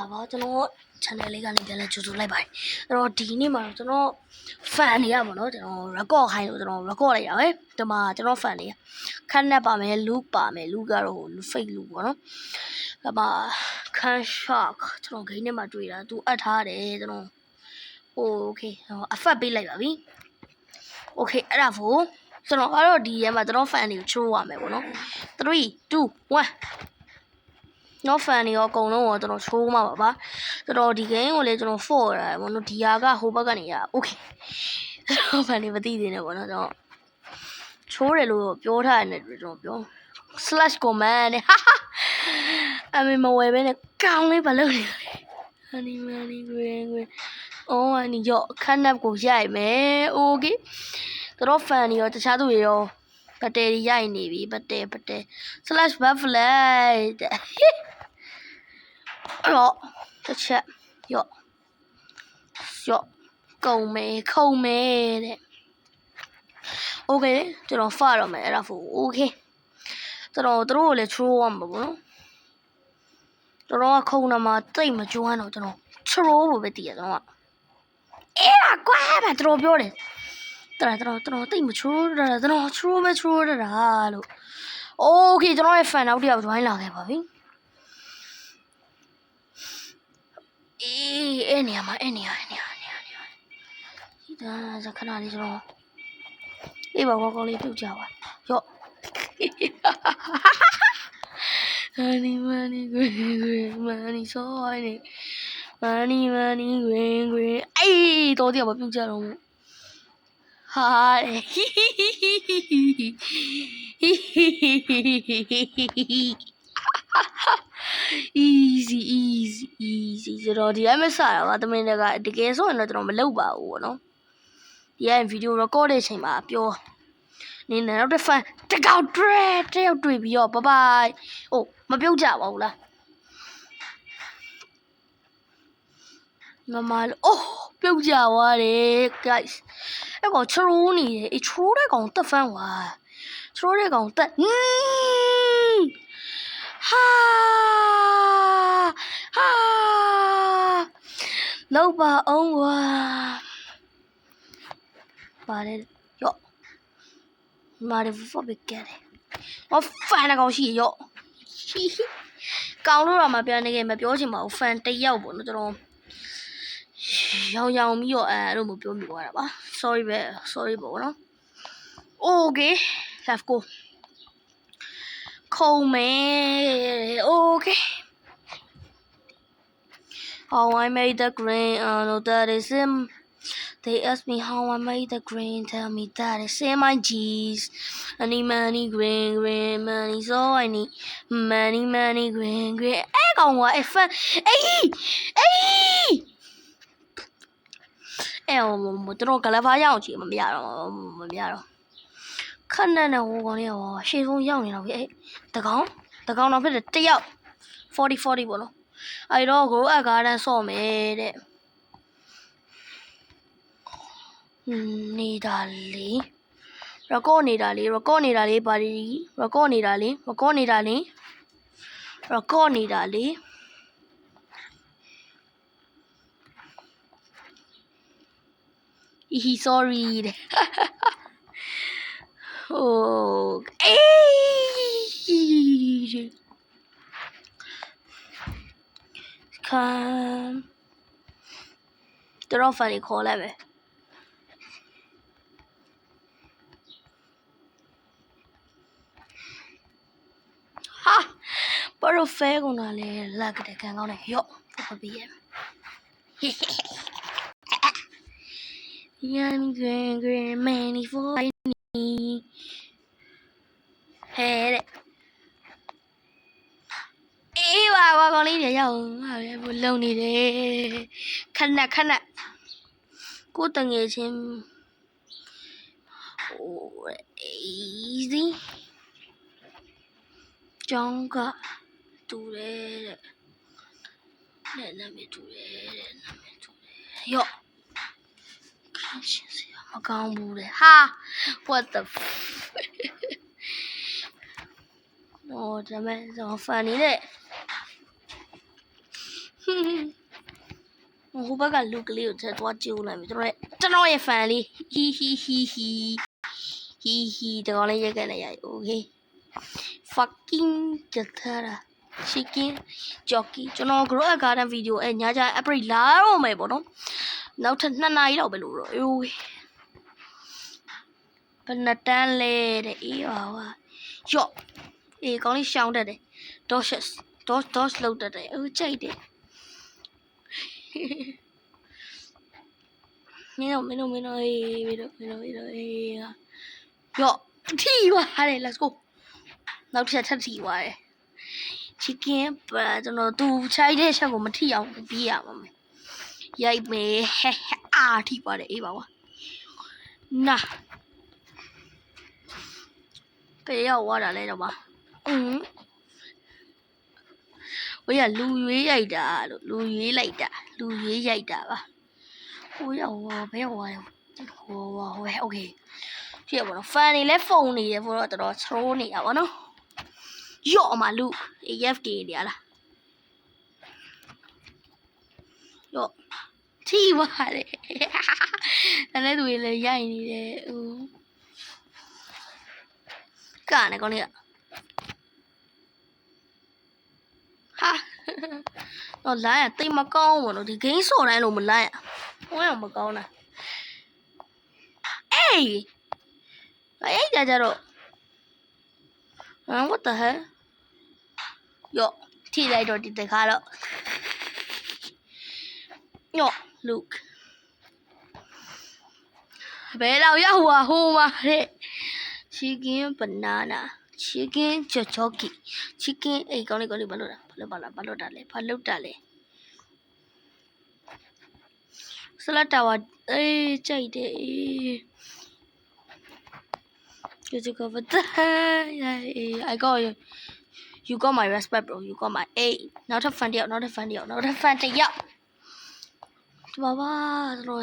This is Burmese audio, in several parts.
လာပါကျွန်တော် channel လေးကနေပြန်လဲကြိုဆိုလိုက်ပါတယ်အဲ့တော့ဒီနေ့မှာတော့ကျွန်တော် fan တွေရပါတော့ကျွန်တော် record ခိုင်းလို့ကျွန်တော် record လိုက်တာပဲဒီမှာကျွန်တော် fan တွေခန်းနဲ့ပါမယ် loop ပါမယ် loop ကတော့ fake loop ပေါ့နော်ဒီမှာ can shock ကျွန်တော် game ထဲမှာတွေ့တာသူအပ်ထားတယ်ကျွန်တော် okay အဖတ်ပေးလိုက်ပါပြီ okay အဲ့ဒါဖို့ကျွန်တော်ကတော့ဒီရဲမှာကျွန်တော် fan တွေကိုချိုးရမယ်ပေါ့နော်3 2 1 နော် fan တွေရောအကုန်လုံးရောကျွန်တော်ချိုးမှာပါပါကျွန်တော်ဒီ game ကိုလည်းကျွန်တော် for ရတယ်ပေါ့နော်ဒီဟာကဟိုဘက်ကနေရ okay ကျွန်တော် fan တွေမသိသေးနဲ့ပေါ့နော်ကျွန်တော်ချိုးတယ်လို့ပြောထားတယ်ကျွန်တော်ပြော slash command နဲ့ဟာဟာအမေမဝယ်ပဲနဲ့ကောင်းလေးဘာလုပ်နေလဲ honey money green green အော်အနီရောခန်းနပ်ကိုရိုက်မယ် okay တို့ fan တွေရောတခြားသူတွေရောဘတ်တယ်ရိုက်နေပြီဘတ်တယ်ဘတ်တယ် slash bufflet တဲ့ အဲ့တော့တစ်ချက်ရော့ရော့ကုံမယ်ခုံမယ်တဲ့ okay ကျွန်တော်ဖတ်တော့မယ်အဲ့ဒါဖို့ okay ကျွန်တော်တို့ကိုလည်း throw ရမှာပေါ့နော်ကျွန်တော်ကခုံနမှာတိတ်မကျွမ်းတော့ကျွန်တော် throw ဖို့ပဲတည်ရကျွန်တော်ကအဲ့ဒါကွာမတို့ပြောတယ်တော်တော်တော်တော်တိတ်မချိုးရတာတော် throw ပဲ throw ရတာလို့ okay ကျွန်တော်ရဲ့ fan နောက်တစ်ယောက် join လာခဲ့ပါပြီ အေးအဲ့နေရာမှာအဲ့နေရာအဲ့နေရာအဲ့နေရာအဲ့နေရာဒီဒါဇခဏလေးကျွန်တော်အေးပါကောင်းကောင်းလေးပြုတ်ကြပါရော့ Money, money, green, green, money, so money. Money, money, green, green. အေးတော်တရားမပြုတ်ကြတော့ဘူးဟာတဲ့ easy easy easy ဆိုတော့ဒီအမစတာပါတမင်တကတကယ်ဆိုရင်တော့ကျွန်တော်မလုပ်ပါဘူးဗောနော်ဒီကဗီဒီယို record တဲ့အချိန်မှာပြောနေနဲ့တော့တစ်ဖန်တကောက်တွဲတယောက်တွေ့ပြီးတော့ဘဘိုင်အိုးမပြုတ်ကြပါဘူးလားမမလို့အိုးပြုတ်ကြသွားတယ် guys အဲ့ကောင်ချရိုးနေတယ်အေးချရိုးတဲ့ကောင်တက်ဖန်းွာချရိုးတဲ့ကောင်တက် ဟင်းဟာဟာလောက်ပါအောင်ကွာပါတယ်ရော့မာရဖဘကဲတယ်ဟောဖန်ကောင်ရှိရော့ကောင်းလို့တော့မပြောနေခဲ့မပြောချင်ပါဘူးဖန်တစ်ယောက်ပေါ့နော်ကျွန်တော်ရောင်ရောင်ပြီးတော့အဲအဲ့လိုမျိုးပြောမိသွားတာပါ sorry ပဲ sorry ပေါ့နော် okay let's go ခုံမဲ okay how I made the green I know that is him they ask me how I made the green tell me that is in my G's money money green green money so I need money money green green အဲ့ကောင်က F အေးအေးအဲ့ဟိုတို့ကလဖားရအောင်ချီမမရတော့မမရတော့ခက်နဲ့နဲ့ဟိုကောင်လေးဟောရှေ့ဆုံးရောက်နေတော့ပြီအဲ့ တကောင်တကောင်တော့ဖြစ်တယ်တယောက်40 40ပေါ့နော်အဲ့တော့ကိုအကားတန်းဆော့မယ်တဲ့နေတာလေ record နေတာလေ record နေတာလေပါဒီ record နေတာလေ record နေတာလေ record နေတာလေ he sorry တဲ့ oh အေး ခံတော့ဖာရီခေါ်လိုက်ပဲဟာဘာလို့ဖဲကုန်တာလဲလက်ကတည်းကကောင်းတယ်ရော့ဖပြီးရဲ့ Young green green many for me ဟဲ့တဲ့ အေးပါကွာကောင်းလေးတွေရောက်ငါလည်းဘလုံနေတယ်ခဏခဏကိုတငယ်ချင်းဟို easy ကျောင်းကတူတယ်တဲ့နာမည်တူတယ်တဲ့နာမည်တူတယ်ရော့ရှင်စရာမကောင်းဘူးလေဟာ what the f- ဟိုဒါမဲ့ဇော်ဖန်နေတဲ့ ဟွန်းဟိုဘက်ကလူကလေးကိုချက်သွားကြည့်ဦးလိုက်မယ်ကျွန်တော်ရဲ့ကျွန်တော်ရဲ့ fan လေးဟီဟီဟီဟီဟီဟီတကောင်လေးရက်ကနေရိုက် okay fucking ကြထားတာ chicken jockey ကျွန်တော် grow a garden video အဲညကြ upgrade လာတော့မယ်ပေါ့နော်နောက်ထပ်2နာရီလောက်ပဲလို့တော့အေးဘယ်နှစ်တန်းလဲတဲ့အေးပါဟာယော့အေးကောင်းလေးရှောင်းတတ်တယ် doshes dos dos လောက်တတ်တယ်အိုးကြိုက်တယ် မင်းတို့မင်းတို့မင်းတို့အေးမင်းတို့မင်းတို့မင်းတို့အေးယော့ထီပါတယ် let's go နောက်တစ်ချက်ထပ်ထီပါတယ် chicken ပါကျွန်တော်သူချိုက်တဲ့ချက်ကိုမထီအောင်ပြေးရမှာမယ်ရိုက်မယ်ဟဲ့ဟဲ့အာထီပါတယ်အေးပါကွာနာပေရောက်သွားတာလဲတော့ပါอืม ဝေးကလူရွေးရိုက်တာလို့လူရွေးလိုက်တာလူရွေးရိုက်တာပါဟိုရောက်ဟောဘယ်ရောက်သွားလဲဟိုဟိုဟိုโอเคဖြစ်ပါတော့ဖန်နေလဲဖုန်းနေတယ်ဘို့တော့တော်တော် throw နေတာပါနော်ယော့အမလူ AFK နေရလားယော့ထီပါတယ်အဲ့လည်းသူလည်းရိုက်နေတယ်ဦးကနေကောင်းလေးက ဟာတော့လိုင်းရတိတ်မကောင်းဘူးနော်ဒီ game ဆော့တိုင်းလို့မလိုင်းရဟိုကမကောင်းတာအေးအဲ့ဒါကြတော့ဟမ် what the hell ယော့ထိလိုက်တော့ဒီတခါတော့ယော့ look ဘယ်တော့ရောက်ဟွာဟိုမှာတဲ့ chicken banana chicken jojoki chicken အေးကောင်းလေးကောင်းလေးဘာလို့လဲဘာလို့ဘာလို့ဘာလို့တာလဲဘာလို့တာလဲဆလတ်တာဝအေးကြိုက်တယ်အေး You took over the yeah, I got you. You got my respect, bro. You got my A. နောက်ထပ် fan တယောက်နောက်ထပ် fan တယောက်နောက်ထပ် fan တယောက်ဒီပါပါတော့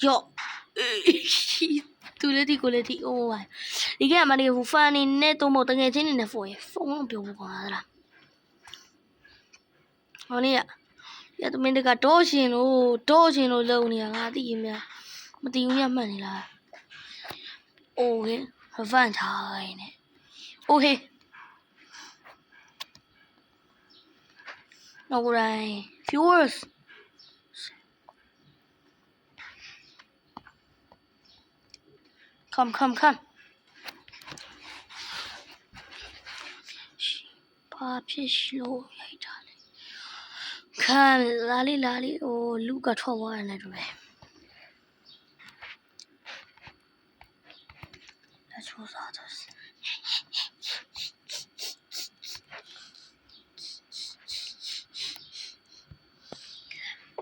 ရ fan ထပ်ရှင်ခန့်ထပ်ရှင်ခန့်လေးရထပ်ရှင်ထပ်ရှင်ထပ်ရှင်ခန့်ယော့သူလည်းဒီကိုလည်းဒီ oh my ဒီကမှလည်းဟို fan နေနဲ့တော့မတငယ်ချင်းနေနဲ့ဖုန်းရဖုန်းတော့ပြောဖို့ကောင်းလားလားဟောနေရရတမင်းတကတော့ရှင်လို့တော့ရှင်လို့လုံနေရငါသိရင်များမသိဘူးညမှတ်နေလားโอเคဖန်ထိုင်နေโอเคနောက်ကိုယ်တိုင် viewers come come come ဘာဖြစ်လို့ရိုက်တာလဲခံလာလေးလာလေးဟိုလူကထွက်သွားတယ်နဲ့တူတယ် Let's roll this.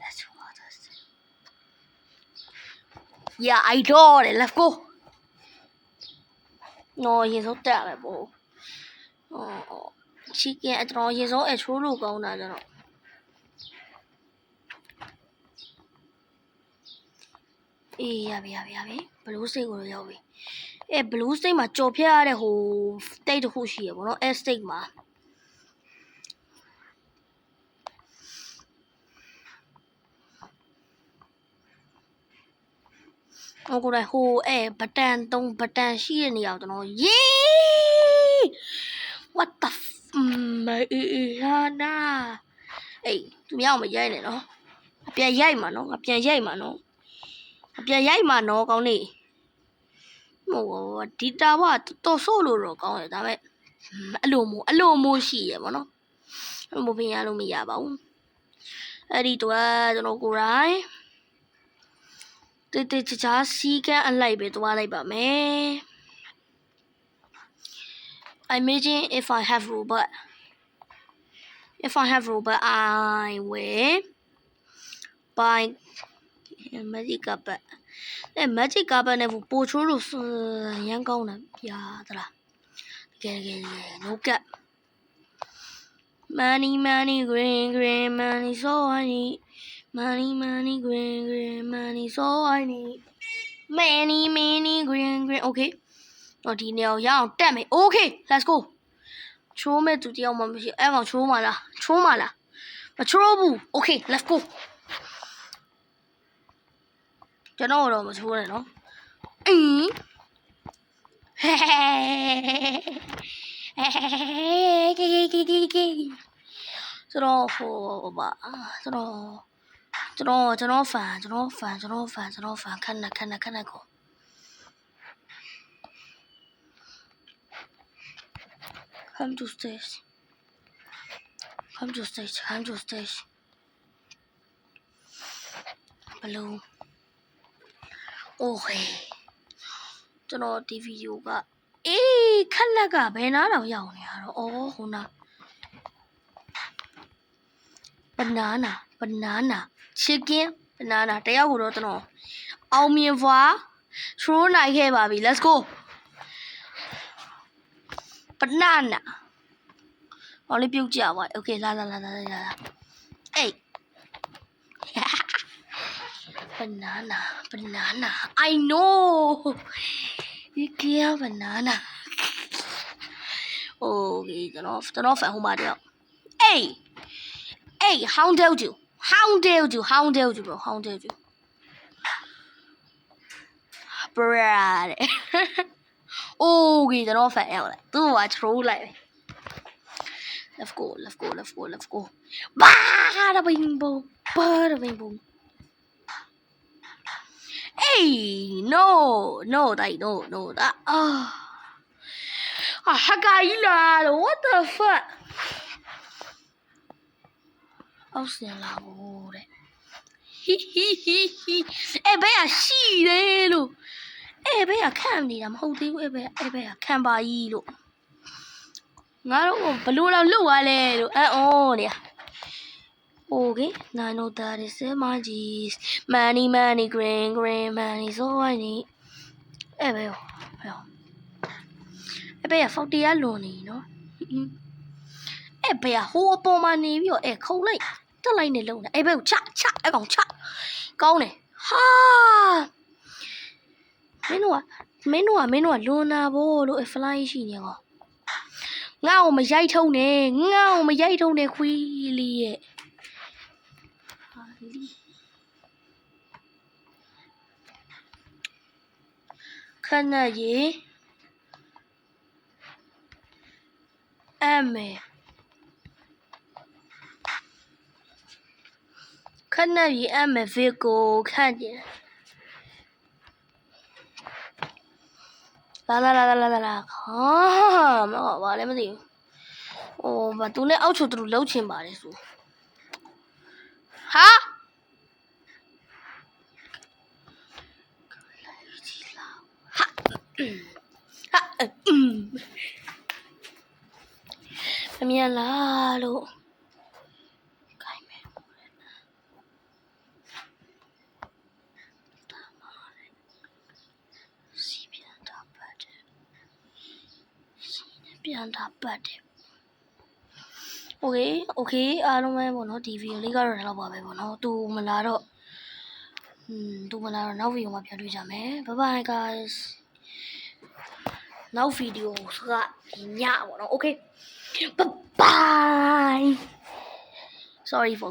Let's roll this. Yeah, I got it. Let's go. No, ရေစိုးတက်ရမယ်ပို့။ဟောချီကင်အတော်ရေစိုးအချိုးလို့ကောင်းတာကျွန်တော်။အေးရပြီရပြီရပြီဘလူးစိတ်ကိုရောက်ပြီ။အဲ blue state မှာကြော်ဖြတ်ရတဲ့ဟို state တစ်ခုရှိရပေါ့နော်အဲ state မှာ ဟိုကိုယ်တိုင်ဟိုအဲဘတန်သုံးဘတန်ရှိတဲ့နေရာကိုကျွန်တော်ယေး what the မေဟာနာအေးသူများမရိုက်နဲ့နော်အပြန်ရိုက်မှာနော်အပြန်ရိုက်မှာနော်အပြန်ရိုက်မှာနော်ကောင်းနေဟိုဒီတာကတော်ဆိုးလို့တော့ကောင်းတယ်ဒါပေမဲ့အလိုမို့အလိုမို့ရှိရပါတော့အလိုမို့ပြင်ရလို့မရပါဘူးအဲ့ဒီတော့ကျွန်တော်ကိုယ်တိုင် တေးတေးချာချာစီးကန်အလိုက်ပဲသွားလိုက်ပါမယ် I imagine if I have robot if I have robot I will buy magic carpet အဲ magic carpet နဲ့ပို့ချိုးလို့ရမ်းကောင်းတယ်ပြာသလားတကယ်တကယ်တကယ် no cap money money green green money so I need Money, money, green, green, money, so I need many, many, green, green. Okay. တော့ဒီနေရာရအောင်တက်မယ် Okay, let's go. ချိုးမဲ့သူတယောက်မှမရှိအဲ့မှာချိုးမှလားချိုးမှလားမချိုးဘူး Okay, let's go. ကျွန်တော်တော့မချိုးနဲ့နော်အင်းဟဲဟဲကေကေကေကေဆိုတော့ဟိုပါဆိုတော့ ကျွန်တော်ကျွန်တော် fan ကျွန်တော် fan ကျွန်တော် fan ကျွန်တော် fan ခဏခဏခဏကိုဟမ်တူစတေ့ဟမ်တူစတေ့ဟမ်တူစတေ့ဘလူးโอเคကျွန်တော်ဒီဗီဒီယိုကအေးခက်လက်ကဘယ်နားတောင်ရောက်နေရတော့ဩဟိုနား banana banana chicken banana တယောက်ကိုတော့ကျွန်တော်အောင်မြင်ဖွာ throw နိုင်ခဲ့ပါပြီ let's go banana ဟောလေးပြုတ်ကြပါ okay လာလာလာလာလာလာအေး banana banana i know you can banana okay ကျွန်တော်ကျွန်တော်ဖန်ဟိုမှာတယောက်အေး Hey, how dare you? How dare you? How dare you, bro? How dare you? Brad. Ôi, tao nó phải lại. do I troll like? Let's go, let's go, let's go, let's go. Bada bing boom, bada bing boom. Hey, no, no, that, no, no, that. Ah, Oh. Ah, Hagaila, what the fuck? အောက်စင်လာဖို့တဲ့ဟီဟီဟီဟီအဲ့ဘဲကရှိတယ်လို့အဲ့ဘဲကခံနေတာမဟုတ်သေးဘူးအဲ့ဘဲအဲ့ဘဲကခံပါကြီးလို့ငါတို့ဘလို့တော့လွတ်သွားလဲလို့အံ့ဩနေရ Okay, I know that is it, my G's. Money, money, green, green, money, so I need. အဲ့ဘဲရောဘဲရောအဲ့ဘဲကဖောက်တရားလွန်နေနော်အဲ့ဘဲကဟိုအပေါ်မှာနေပြီးတော့အဲ့ခုံလိုက် တက်လိုက်နေလုံးနေအဲပဲကိုချချအဲကောင်ချကောင်းတယ်ဟာမင်းတို့ကမင်းတို့ကမင်းတို့ကလွန်နာဖို့လို့အဖလိုင်းရှိနေကောငါ့ကိုမရိုက်ထုံးနဲ့ငါ့ကိုမရိုက်ထုံးနဲ့ခွေးလေးရဲ့ဟာလီခဏရေအမေ ခဏရေအမေဗီကိုခန့်ကြည့်လာလာလာလာလာလာဟာမဟုတ်ပါလည်းမသိဘူးဟိုဘာသူနဲ့အောက်ချိုသူတို့လှုပ်ချင်ပါတယ်ဆိုဟာဟာဟာအင်းမမြင်လားလို့ခိုင်းမယ်စီပြန်တာပတ်တယ်စီနဲ့ ပြန်လာပတ်တယ်။ Okay okay အားလုံးပဲပေါ့နော်ဒီဗီဒီယိုလေးကတော့ဒါတော့ပါပဲပေါ့နော်သူမလာတော့อืมသူမလာတော့နောက်ဗီဒီယိုမှာပြန်တွေ့ကြမယ် Bye bye guys နောက်ဗီဒီယိုကညပေါ့နော် Okay bye bye sorry for